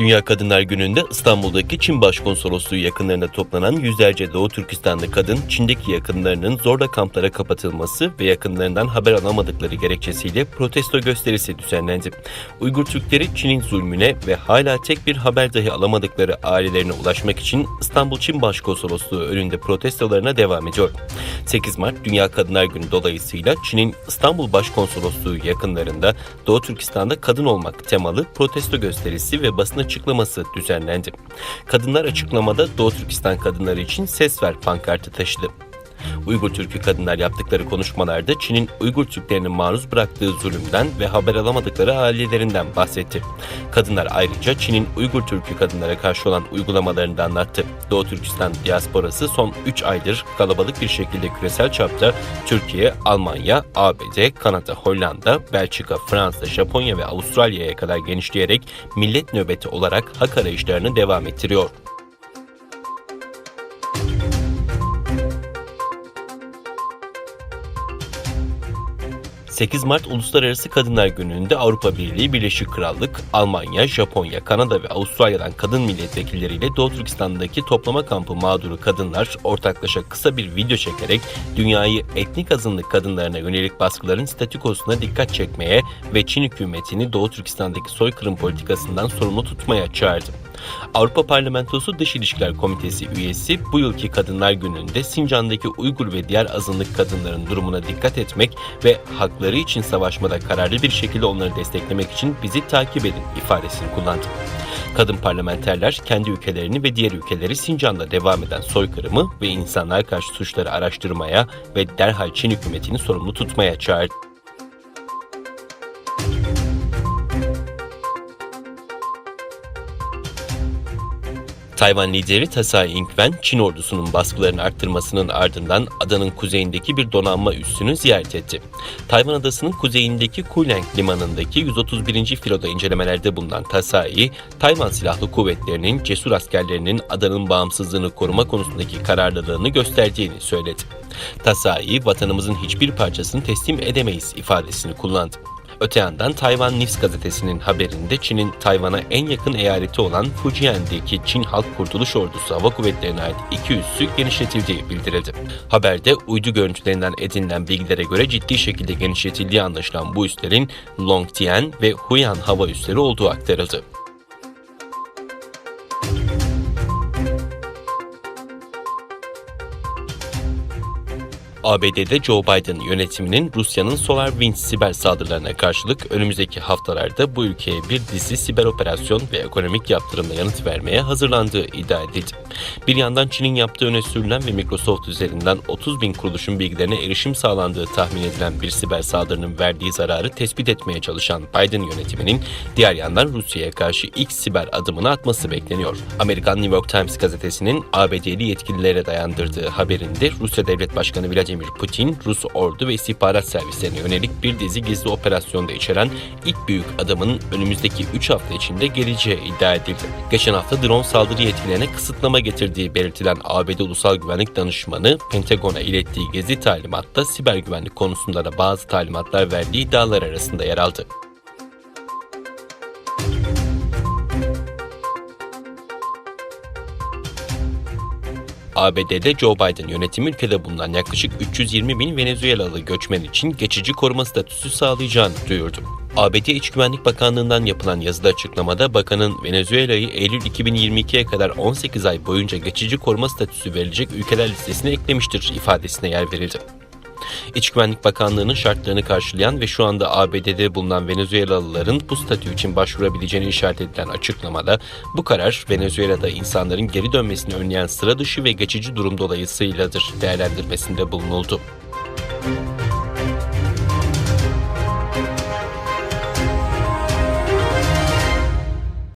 Dünya Kadınlar Günü'nde İstanbul'daki Çin Başkonsolosluğu yakınlarında toplanan yüzlerce Doğu Türkistanlı kadın, Çin'deki yakınlarının zorla kamplara kapatılması ve yakınlarından haber alamadıkları gerekçesiyle protesto gösterisi düzenlendi. Uygur Türkleri Çin'in zulmüne ve hala tek bir haber dahi alamadıkları ailelerine ulaşmak için İstanbul Çin Başkonsolosluğu önünde protestolarına devam ediyor. 8 Mart Dünya Kadınlar Günü dolayısıyla Çin'in İstanbul Başkonsolosluğu yakınlarında Doğu Türkistan'da kadın olmak temalı protesto gösterisi ve basın açıklaması düzenlendi. Kadınlar açıklamada Doğu Türkistan kadınları için ses ver pankartı taşıdı. Uygur Türk'ü kadınlar yaptıkları konuşmalarda Çin'in Uygur Türklerinin maruz bıraktığı zulümden ve haber alamadıkları ailelerinden bahsetti. Kadınlar ayrıca Çin'in Uygur Türk'ü kadınlara karşı olan uygulamalarını da anlattı. Doğu Türkistan diasporası son 3 aydır kalabalık bir şekilde küresel çapta Türkiye, Almanya, ABD, Kanada, Hollanda, Belçika, Fransa, Japonya ve Avustralya'ya kadar genişleyerek millet nöbeti olarak hak arayışlarını devam ettiriyor. ...8 Mart Uluslararası Kadınlar Günü'nde Avrupa Birliği, Birleşik Krallık, Almanya, Japonya, Kanada ve Avustralya'dan kadın milletvekilleriyle Doğu Türkistan'daki toplama kampı mağduru kadınlar ortaklaşa kısa bir video çekerek dünyayı etnik azınlık kadınlarına yönelik baskıların statükosuna dikkat çekmeye ve Çin hükümetini Doğu Türkistan'daki soykırım politikasından sorumlu tutmaya çağırdı. Avrupa Parlamentosu Dış İlişkiler Komitesi üyesi bu yılki Kadınlar Günü'nde Sincan'daki Uygur ve diğer azınlık kadınların durumuna dikkat etmek ve hakları için savaşmada kararlı bir şekilde onları desteklemek için bizi takip edin ifadesini kullandı. Kadın parlamenterler kendi ülkelerini ve diğer ülkeleri Sincan'da devam eden soykırımı ve insanlığa karşı suçları araştırmaya ve derhal Çin hükümetini sorumlu tutmaya çağırdı. Tayvan lideri Tsai Ing-wen, Çin ordusunun baskılarını arttırmasının ardından adanın kuzeyindeki bir donanma üssünü ziyaret etti. Tayvan adasının kuzeyindeki Kuileng limanındaki 131. filoda incelemelerde bulunan Tsai, Tayvan Silahlı Kuvvetleri'nin cesur askerlerinin adanın bağımsızlığını koruma konusundaki kararlılığını gösterdiğini söyledi. Tsai, vatanımızın hiçbir parçasını teslim edemeyiz ifadesini kullandı. Öte yandan Tayvan News gazetesinin haberinde Çin'in Tayvan'a en yakın eyaleti olan Fujian'daki Çin Halk Kurtuluş Ordusu Hava Kuvvetleri'ne ait iki üssü genişletildiği bildirildi. Haberde uydu görüntülerinden edinilen bilgilere göre ciddi şekilde genişletildiği anlaşılan bu üslerin Longtian ve Huyan hava üsleri olduğu aktarıldı. ABD'de Joe Biden yönetiminin Rusya'nın SolarWinds siber saldırılarına karşılık önümüzdeki haftalarda bu ülkeye bir dizi siber operasyon ve ekonomik yaptırımla yanıt vermeye hazırlandığı iddia edildi. Bir yandan Çin'in yaptığı öne sürülen ve Microsoft üzerinden 30 bin kuruluşun bilgilerine erişim sağlandığı tahmin edilen bir siber saldırının verdiği zararı tespit etmeye çalışan Biden yönetiminin diğer yandan Rusya'ya karşı ilk siber adımını atması bekleniyor. Amerikan New York Times gazetesinin ABD'li yetkililere dayandırdığı haberinde Rusya Devlet Başkanı Vladimir Putin, Rus ordu ve istihbarat servislerine yönelik bir dizi gizli operasyonda içeren ilk büyük adımın önümüzdeki 3 hafta içinde geleceği iddia edildi. Geçen hafta drone saldırı yetkilerine kısıtlama getirdiği belirtilen ABD Ulusal Güvenlik Danışmanı, Pentagon'a ilettiği gezi talimatta siber güvenlik konusunda da bazı talimatlar verdiği iddialar arasında yer aldı. ABD'de Joe Biden yönetimi ülkede bulunan yaklaşık 320 bin Venezuelalı göçmen için geçici koruma statüsü sağlayacağını duyurdu. ABD İç Güvenlik Bakanlığı'ndan yapılan yazıda açıklamada bakanın Venezuela'yı Eylül 2022'ye kadar 18 ay boyunca geçici koruma statüsü verilecek ülkeler listesine eklemiştir ifadesine yer verildi. İç Güvenlik Bakanlığı'nın şartlarını karşılayan ve şu anda ABD'de bulunan Venezuelalıların bu statü için başvurabileceğini işaret edilen açıklamada bu karar Venezuela'da insanların geri dönmesini önleyen sıra dışı ve geçici durum dolayısıyladır değerlendirmesinde bulunuldu.